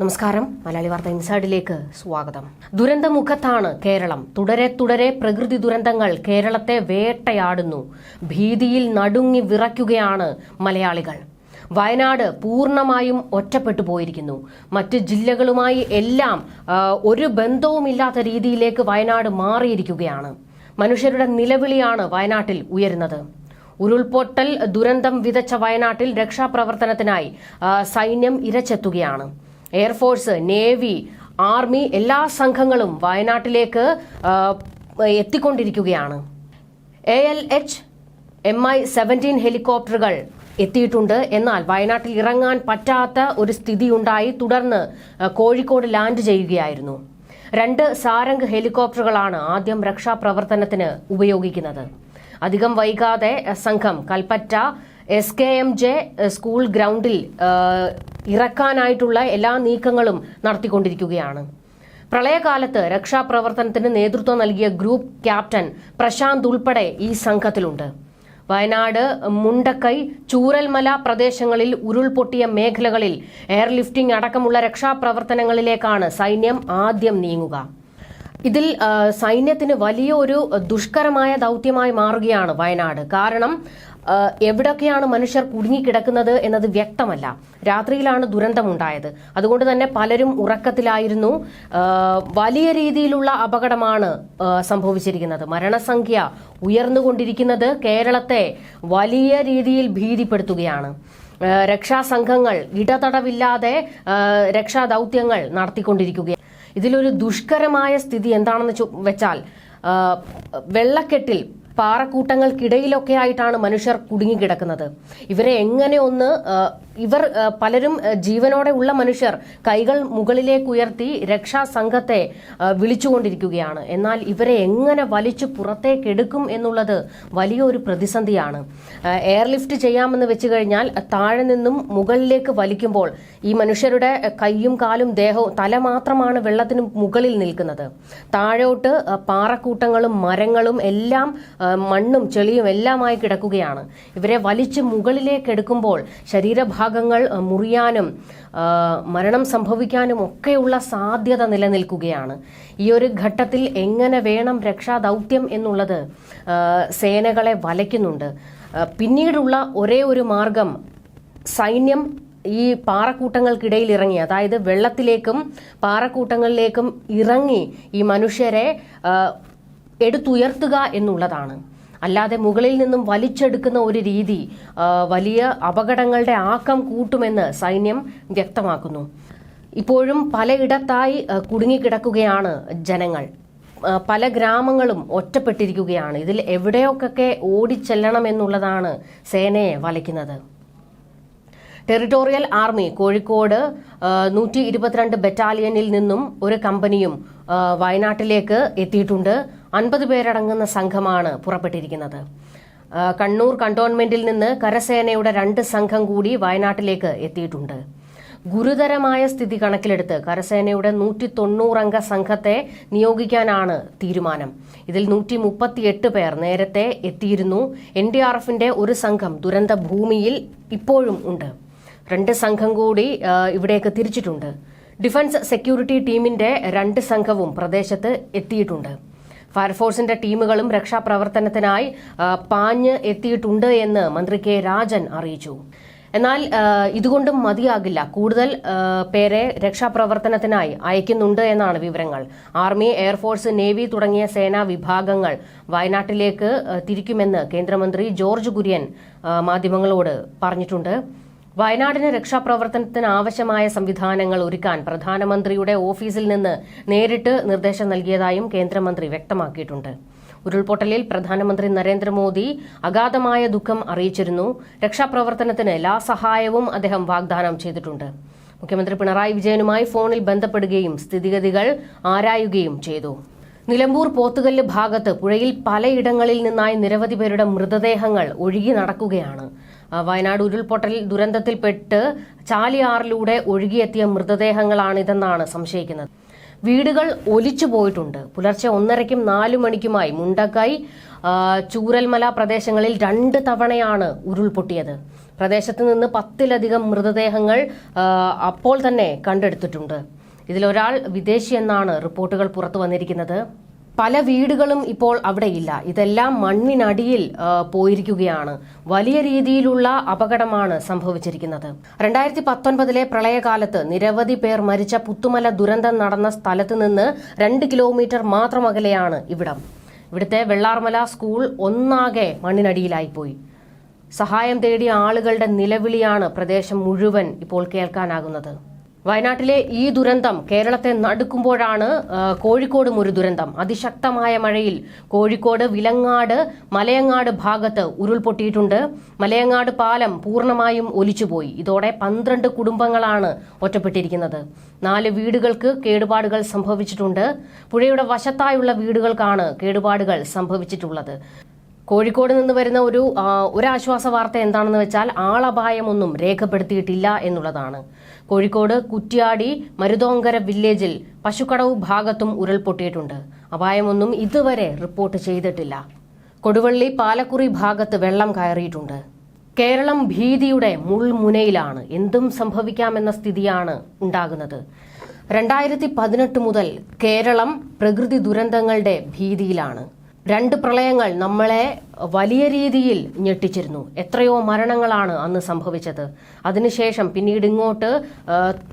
നമസ്കാരം. മലയാളി വാർത്ത ഇൻസൈഡിലേക്ക് സ്വാഗതം. ദുരന്തമുഖത്താണ് കേരളം. തുടരെ തുടരെ പ്രകൃതി ദുരന്തങ്ങൾ കേരളത്തെ വേട്ടയാടുന്നു. ഭീതിയിൽ നടുങ്ങി വിറയ്ക്കുകയാണ് മലയാളികൾ. വയനാട് പൂർണമായും ഒറ്റപ്പെട്ടു പോയിരിക്കുന്നു. മറ്റ് ജില്ലകളുമായി എല്ലാം ഒരു ബന്ധവുമില്ലാത്ത രീതിയിലേക്ക് വയനാട് മാറിയിരിക്കുകയാണ്. മനുഷ്യരുടെ നിലവിളിയാണ് വയനാട്ടിൽ ഉയരുന്നത്. ഉരുൾപൊട്ടൽ ദുരന്തം വിതച്ച വയനാട്ടിൽ രക്ഷാപ്രവർത്തനത്തിനായി സൈന്യം ഇരച്ചെത്തുകയാണ്. എയർഫോഴ്സ് നേവി ആർമി എല്ലാ സംഘങ്ങളും വയനാട്ടിലേക്ക് എത്തിക്കൊണ്ടിരിക്കുകയാണ്. A L H M I seventeen ഹെലികോപ്റ്ററുകൾ എത്തിയിട്ടുണ്ട്. എന്നാൽ വയനാട്ടിൽ ഇറങ്ങാൻ പറ്റാത്ത ഒരു സ്ഥിതി ഉണ്ടായി. തുടർന്ന് കോഴിക്കോട് ലാൻഡ് ചെയ്യുകയായിരുന്നു. രണ്ട് സാരംഗ് ഹെലികോപ്റ്ററുകളാണ് ആദ്യം രക്ഷാപ്രവർത്തനത്തിന് ഉപയോഗിക്കുന്നത്. അധികം വൈകാതെ സംഘം Kalpetta S K M J school ഗ്രൗണ്ടിൽ ഇറക്കാനായിട്ടുള്ള എല്ലാ നീക്കങ്ങളും നടത്തിക്കൊണ്ടിരിക്കുകയാണ്. പ്രളയകാലത്ത് രക്ഷാപ്രവർത്തനത്തിന് നേതൃത്വം നൽകിയ ഗ്രൂപ്പ് ക്യാപ്റ്റൻ പ്രശാന്ത് ഉൾപ്പെടെ ഈ സംഘത്തിലുണ്ട്. വയനാട് മുണ്ടക്കൈ ചൂരൽമല പ്രദേശങ്ങളിൽ ഉരുൾപൊട്ടിയ മേഖലകളിൽ എയർലിഫ്റ്റിംഗ് അടക്കമുള്ള രക്ഷാപ്രവർത്തനങ്ങളിലേക്കാണ് സൈന്യം ആദ്യം നീങ്ങുക. ഇതിൽ സൈന്യത്തിന് വലിയൊരു ദുഷ്കരമായ ദൗത്യമായി മാറുകയാണ് വയനാട്. കാരണം എവിടൊക്കെയാണ് മനുഷ്യർ കുടുങ്ങിക്കിടക്കുന്നത് എന്നത് വ്യക്തമല്ല. രാത്രിയിലാണ് ദുരന്തമുണ്ടായത്. അതുകൊണ്ട് തന്നെ പലരും ഉറക്കത്തിലായിരുന്നു. വലിയ രീതിയിലുള്ള അപകടമാണ് സംഭവിച്ചിരിക്കുന്നത്. മരണസംഖ്യ ഉയർന്നുകൊണ്ടിരിക്കുന്നത് കേരളത്തെ വലിയ രീതിയിൽ ഭീതിപ്പെടുത്തുകയാണ്. രക്ഷാസംഘങ്ങൾ ഇടതടവില്ലാതെ രക്ഷാദൗത്യങ്ങൾ നടത്തിക്കൊണ്ടിരിക്കുകയാണ്. ഇതിലൊരു ദുഷ്കരമായ സ്ഥിതി എന്താണെന്ന് വെച്ചാൽ വെള്ളക്കെട്ടിൽ പാറക്കൂട്ടങ്ങൾക്കിടയിലൊക്കെ ആയിട്ടാണ് മനുഷ്യർ കുടുങ്ങിക്കിടക്കുന്നത്. ഇവരെ എങ്ങനെ ഒന്ന് ഇവർ പലരും ജീവനോടെ ഉള്ള മനുഷ്യർ കൈകൾ മുകളിലേക്ക് ഉയർത്തി രക്ഷാസംഘത്തെ വിളിച്ചുകൊണ്ടിരിക്കുകയാണ്. എന്നാൽ ഇവരെ എങ്ങനെ വലിച്ചു പുറത്തേക്ക് എടുക്കും എന്നുള്ളത് വലിയൊരു പ്രതിസന്ധിയാണ്. എയർലിഫ്റ്റ് ചെയ്യാമെന്ന് വെച്ച് കഴിഞ്ഞാൽ താഴെ നിന്നും മുകളിലേക്ക് വലിക്കുമ്പോൾ ഈ മനുഷ്യരുടെ കൈയും കാലും ദേഹവും തല മാത്രമാണ് വെള്ളത്തിന് മുകളിൽ നിൽക്കുന്നത്. താഴോട്ട് പാറക്കൂട്ടങ്ങളും മരങ്ങളും എല്ലാം മണ്ണും ചെളിയും എല്ലാമായി കിടക്കുകയാണ്. ഇവരെ വലിച്ച് മുകളിലേക്ക് എടുക്കുമ്പോൾ ശരീരഭാഗങ്ങൾ മുറിയാനും മരണം സംഭവിക്കാനും ഒക്കെയുള്ള സാധ്യത നിലനിൽക്കുകയാണ്. ഈ ഒരു ഘട്ടത്തിൽ എങ്ങനെ വേണം രക്ഷാദൗത്യം എന്നുള്ളത് സേനകളെ വലയ്ക്കുന്നുണ്ട്. പിന്നീടുള്ള ഒരേ ഒരു മാർഗം സൈന്യം ഈ പാറക്കൂട്ടങ്ങൾക്കിടയിൽ ഇറങ്ങി അതായത് വെള്ളത്തിലേക്കും പാറക്കൂട്ടങ്ങളിലേക്കും ഇറങ്ങി ഈ മനുഷ്യരെ എടുത്തുയർത്തുക എന്നുള്ളതാണ്. അല്ലാതെ മുകളിൽ നിന്നും വലിച്ചെടുക്കുന്ന ഒരു രീതി വലിയ അപകടങ്ങളുടെ ആക്കം കൂട്ടുമെന്ന് സൈന്യം വ്യക്തമാക്കുന്നു. ഇപ്പോഴും പലയിടത്തായി കുടുങ്ങിക്കിടക്കുകയാണ് ജനങ്ങൾ. പല ഗ്രാമങ്ങളും ഒറ്റപ്പെട്ടിരിക്കുകയാണ്. ഇതിൽ എവിടെയൊക്കെ ഓടിച്ചെല്ലണമെന്നുള്ളതാണ് സേനയെ വലയ്ക്കുന്നത്. ടെറിട്ടോറിയൽ ആർമി കോഴിക്കോട് നൂറ്റി ഇരുപത്തിരണ്ട് ബറ്റാലിയനിൽ നിന്നും ഒരു കമ്പനിയും വയനാട്ടിലേക്ക് എത്തിയിട്ടുണ്ട്. അൻപത് പേരടങ്ങുന്ന സംഘമാണ് പുറപ്പെട്ടിരിക്കുന്നത്. കണ്ണൂർ കണ്ടോൺമെന്റിൽ നിന്ന് കരസേനയുടെ രണ്ട് സംഘം കൂടി വയനാട്ടിലേക്ക് എത്തിയിട്ടുണ്ട്. ഗുരുതരമായ സ്ഥിതി കണക്കിലെടുത്ത് കരസേനയുടെ നൂറ്റി തൊണ്ണൂറംഗ സംഘത്തെ നിയോഗിക്കാനാണ് തീരുമാനം. ഇതിൽ നൂറ്റി മുപ്പത്തിയെട്ട് പേർ നേരത്തെ എത്തിയിരുന്നു. എൻ ഡി ആർ എഫിന്റെ ഒരു സംഘം ദുരന്ത ഭൂമിയിൽ ഇപ്പോഴും ഉണ്ട്. രണ്ട് സംഘം കൂടി ഇവിടേക്ക് തിരിച്ചിട്ടുണ്ട്. ഡിഫൻസ് സെക്യൂരിറ്റി ടീമിന്റെ രണ്ട് സംഘവും പ്രദേശത്ത് എത്തിയിട്ടുണ്ട്. ഫയർഫോഴ്സിന്റെ ടീമുകളും രക്ഷാപ്രവർത്തനത്തിനായി പാഞ്ഞ് എത്തിയിട്ടുണ്ട് എന്ന് മന്ത്രി കെ രാജൻ അറിയിച്ചു. എന്നാൽ ഇതുകൊണ്ടും മതിയാകില്ല. കൂടുതൽ പേരെ രക്ഷാപ്രവർത്തനത്തിനായി അയക്കുന്നുണ്ട് എന്നാണ് വിവരങ്ങൾ. ആർമി എയർഫോഴ്സ് നേവി തുടങ്ങിയ സേനാ വിഭാഗങ്ങൾ വയനാട്ടിലേക്ക് തിരിക്കുമെന്ന് കേന്ദ്രമന്ത്രി ജോർജ് കുര്യൻ മാധ്യമങ്ങളോട് പറഞ്ഞിട്ടുണ്ട്. വയനാടിന് രക്ഷാപ്രവർത്തനത്തിന് ആവശ്യമായ സംവിധാനങ്ങൾ ഒരുക്കാൻ പ്രധാനമന്ത്രിയുടെ ഓഫീസിൽ നിന്ന് നേരിട്ട് നിർദ്ദേശം നൽകിയതായും കേന്ദ്രമന്ത്രി വ്യക്തമാക്കിയിട്ടുണ്ട്. ഉരുൾപൊട്ടലിൽ പ്രധാനമന്ത്രി നരേന്ദ്രമോദി അഗാധമായ ദുഃഖം അറിയിച്ചിരുന്നു. രക്ഷാപ്രവർത്തനത്തിന് എല്ലാ സഹായവും അദ്ദേഹം വാഗ്ദാനം ചെയ്തിട്ടുണ്ട്. മുഖ്യമന്ത്രി പിണറായി വിജയനുമായി ഫോണിൽ ബന്ധപ്പെടുകയും സ്ഥിതിഗതികൾ ആരായുകയും ചെയ്തു. നിലമ്പൂർ പോത്തുകല്ല് ഭാഗത്ത് പുഴയിൽ പലയിടങ്ങളിൽ നിന്നായി നിരവധി പേരുടെ മൃതദേഹങ്ങൾ ഒഴുകി നടക്കുകയാണ്. വയനാട് ഉരുൾപൊട്ടൽ ദുരന്തത്തിൽപ്പെട്ട് ചാലിയാറിലൂടെ ഒഴുകിയെത്തിയ മൃതദേഹങ്ങളാണിതെന്നാണ് സംശയിക്കുന്നത്. വീടുകൾ ഒലിച്ചു പോയിട്ടുണ്ട്. പുലർച്ചെ ഒന്നരയ്ക്കും നാലു മണിക്കുമായി മുണ്ടക്കൈ ചൂരൽമല പ്രദേശങ്ങളിൽ രണ്ട് തവണയാണ് ഉരുൾപൊട്ടിയത്. പ്രദേശത്ത് നിന്ന് പത്തിലധികം മൃതദേഹങ്ങൾ അപ്പോൾ തന്നെ കണ്ടെടുത്തിട്ടുണ്ട്. ഇതിലൊരാൾ വിദേശിയെന്നാണ് റിപ്പോർട്ടുകൾ പുറത്തു വന്നിരിക്കുന്നത്. പല വീടുകളും ഇപ്പോൾ അവിടെയില്ല. ഇതെല്ലാം മണ്ണിനടിയിൽ പോയിരിക്കുകയാണ്. വലിയ രീതിയിലുള്ള അപകടമാണ് സംഭവിച്ചിരിക്കുന്നത്. രണ്ടായിരത്തി പത്തൊൻപതിലെ പ്രളയകാലത്ത് നിരവധി പേർ മരിച്ച പുത്തുമല ദുരന്തം നടന്ന സ്ഥലത്ത് നിന്ന് രണ്ട് കിലോമീറ്റർ മാത്രം അകലെയാണ് ഇവിടം. ഇവിടുത്തെ വെള്ളാർമല സ്കൂൾ ഒന്നാകെ മണ്ണിനടിയിലായിപ്പോയി സഹായം തേടിയ ആളുകളുടെ നിലവിളിയാണ് പ്രദേശം മുഴുവൻ ഇപ്പോൾ കേൾക്കാനാകുന്നത്. വയനാട്ടിലെ ഈ ദുരന്തം കേരളത്തെ നടുക്കുമ്പോഴാണ് കോഴിക്കോട് ഒരു ദുരന്തം. അതിശക്തമായ മഴയിൽ കോഴിക്കോട് വിലങ്ങാട് മലയങ്ങാട് ഭാഗത്ത് ഉരുൾപൊട്ടിയിട്ടുണ്ട്. മലയങ്ങാട് പാലം പൂർണമായും ഒലിച്ചുപോയി. ഇതോടെ പന്ത്രണ്ട് കുടുംബങ്ങളാണ് ഒറ്റപ്പെട്ടിരിക്കുന്നത്. നാല് വീടുകൾക്ക് കേടുപാടുകൾ സംഭവിച്ചിട്ടുണ്ട്. പുഴയുടെ വശത്തായുള്ള വീടുകൾക്കാണ് കേടുപാടുകൾ സംഭവിച്ചിട്ടുള്ളത്. കോഴിക്കോട് നിന്ന് വരുന്ന ഒരു ഒരാശ്വാസ വാർത്ത എന്താണെന്ന് വെച്ചാൽ ആളപായമൊന്നും രേഖപ്പെടുത്തിയിട്ടില്ല എന്നുള്ളതാണ്. കോഴിക്കോട് കുറ്റ്യാടി മരുതോങ്കര വില്ലേജിൽ പശുക്കടവ് ഭാഗത്തും ഉരുൾപൊട്ടിയിട്ടുണ്ട്. അപായമൊന്നും ഇതുവരെ റിപ്പോർട്ട് ചെയ്തിട്ടില്ല. കൊടുവള്ളി പാലക്കുറി ഭാഗത്ത് വെള്ളം കയറിയിട്ടുണ്ട്. കേരളം ഭീതിയുടെ മുൾമുനയിലാണ്. എന്തും സംഭവിക്കാമെന്ന സ്ഥിതിയാണ് ഉണ്ടാകുന്നത്. രണ്ടായിരത്തി പതിനെട്ട് മുതൽ കേരളം പ്രകൃതി ദുരന്തങ്ങളുടെ ഭീതിയിലാണ്. രണ്ട് പ്രളയങ്ങൾ നമ്മളെ വലിയ രീതിയിൽ ഞെട്ടിച്ചിരുന്നു. എത്രയോ മരണങ്ങളാണ് അന്ന് സംഭവിച്ചത്. അതിനുശേഷം പിന്നീട് ഇങ്ങോട്ട്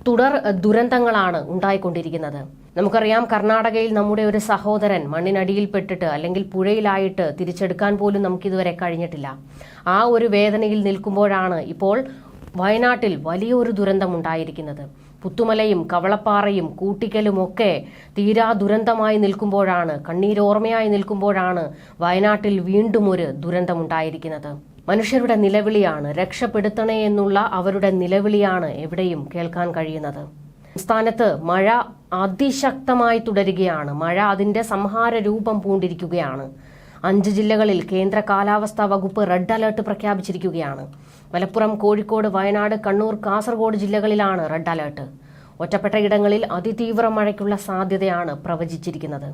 തുടർ ദുരന്തങ്ങളാണ് ഉണ്ടായിക്കൊണ്ടിരിക്കുന്നത്. നമുക്കറിയാം കർണാടകയിൽ നമ്മുടെ ഒരു സഹോദരൻ മണ്ണിനടിയിൽപ്പെട്ടിട്ട് അല്ലെങ്കിൽ പുഴയിലായിട്ട് തിരിച്ചെടുക്കാൻ പോലും നമുക്കിതുവരെ കഴിഞ്ഞിട്ടില്ല. ആ ഒരു വേദനയിൽ നിൽക്കുമ്പോഴാണ് ഇപ്പോൾ വയനാട്ടിൽ വലിയൊരു ദുരന്തം ഉണ്ടായിരിക്കുന്നത് പുത്തുമലയും കവളപ്പാറയും കൂട്ടിക്കലും ഒക്കെ തീരാ ദുരന്തമായി നിൽക്കുമ്പോഴാണ് കണ്ണീരോർമ്മയായി നിൽക്കുമ്പോഴാണ് വയനാട്ടിൽ വീണ്ടും ഒരു ദുരന്തമുണ്ടായിരിക്കുന്നത്. മനുഷ്യരുടെ നിലവിളിയാണ് രക്ഷപ്പെടുത്തണേ എന്നുള്ള അവരുടെ നിലവിളിയാണ് എവിടെയും കേൾക്കാൻ കഴിയുന്നത്. സംസ്ഥാനത്ത് മഴ അതിശക്തമായി തുടരുകയാണ്. മഴ അതിന്റെ സംഹാര രൂപം പൂണ്ടിരിക്കുകയാണ്. അഞ്ച് ജില്ലകളിൽ കേന്ദ്ര കാലാവസ്ഥാ വകുപ്പ് റെഡ് അലർട്ട് പ്രഖ്യാപിച്ചിരിക്കുകയാണ്. മലപ്പുറം കോഴിക്കോട് വയനാട് കണ്ണൂർ കാസർഗോഡ് ജില്ലകളിലാണ് റെഡ് അലർട്ട്. ഒറ്റപ്പെട്ട ഇടങ്ങളിൽ അതിതീവ്ര മഴയ്ക്കുള്ള സാധ്യതയാണ് പ്രവചിച്ചിരിക്കുന്നത്.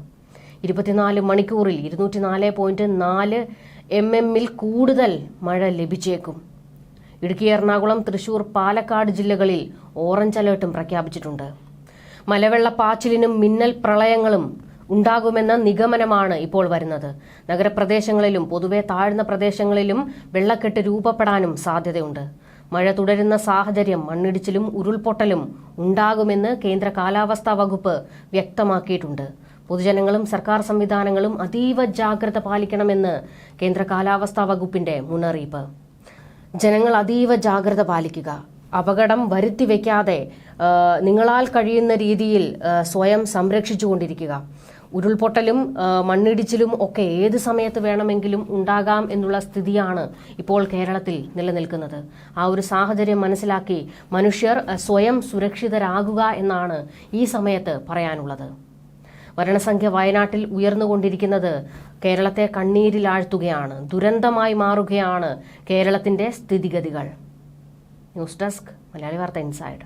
ഇരുപത്തിനാല് മണിക്കൂറിൽ ഇരുന്നൂറ്റി നാല് പോയിന്റ് നാല് എം എമ്മിൽ കൂടുതൽ മഴ ലഭിച്ചേക്കും. ഇടുക്കി എറണാകുളം തൃശൂർ പാലക്കാട് ജില്ലകളിൽ ഓറഞ്ച് അലേർട്ടും പ്രഖ്യാപിച്ചിട്ടുണ്ട്. മലവെള്ളപ്പാച്ചിലിനും മിന്നൽ പ്രളയങ്ങളും ഉണ്ടാകുമെന്ന നിഗമനമാണ് ഇപ്പോൾ വരുന്നത്. നഗരപ്രദേശങ്ങളിലും പൊതുവെ താഴ്ന്ന പ്രദേശങ്ങളിലും വെള്ളക്കെട്ട് രൂപപ്പെടാനും സാധ്യതയുണ്ട്. മഴ തുടരുന്ന സാഹചര്യം മണ്ണിടിച്ചിലും ഉരുൾപൊട്ടലും ഉണ്ടാകുമെന്ന് കേന്ദ്ര കാലാവസ്ഥാ വകുപ്പ് വ്യക്തമാക്കിയിട്ടുണ്ട്. പൊതുജനങ്ങളും സർക്കാർ സംവിധാനങ്ങളും അതീവ ജാഗ്രത പാലിക്കണമെന്ന് കേന്ദ്ര കാലാവസ്ഥാ വകുപ്പിന്റെ മുന്നറിയിപ്പ്. ജനങ്ങൾ അതീവ ജാഗ്രത പാലിക്കുക. അപകടം വരുത്തി വെക്കാതെ നിങ്ങളാൽ കഴിയുന്ന രീതിയിൽ സ്വയം സംരക്ഷിച്ചുകൊണ്ടിരിക്കുക. ഉരുൾപൊട്ടലും മണ്ണിടിച്ചിലും ഒക്കെ ഏത് സമയത്ത് വേണമെങ്കിലും ഉണ്ടാകാം എന്നുള്ള സ്ഥിതിയാണ് ഇപ്പോൾ കേരളത്തിൽ നിലനിൽക്കുന്നത്. ആ ഒരു സാഹചര്യം മനസ്സിലാക്കി മനുഷ്യർ സ്വയം സുരക്ഷിതരാകുക എന്നാണ് ഈ സമയത്ത് പറയാനുള്ളത്. മരണസംഖ്യ വയനാട്ടിൽ ഉയർന്നുകൊണ്ടിരിക്കുന്നത് കേരളത്തെ കണ്ണീരിലാഴ്ത്തുകയാണ്. ദുരന്തമായി മാറുകയാണ് കേരളത്തിന്റെ സ്ഥിതിഗതികൾ. ന്യൂസ് ഡെസ്ക് മലയാളി വാർത്ത ഇൻസൈഡ്.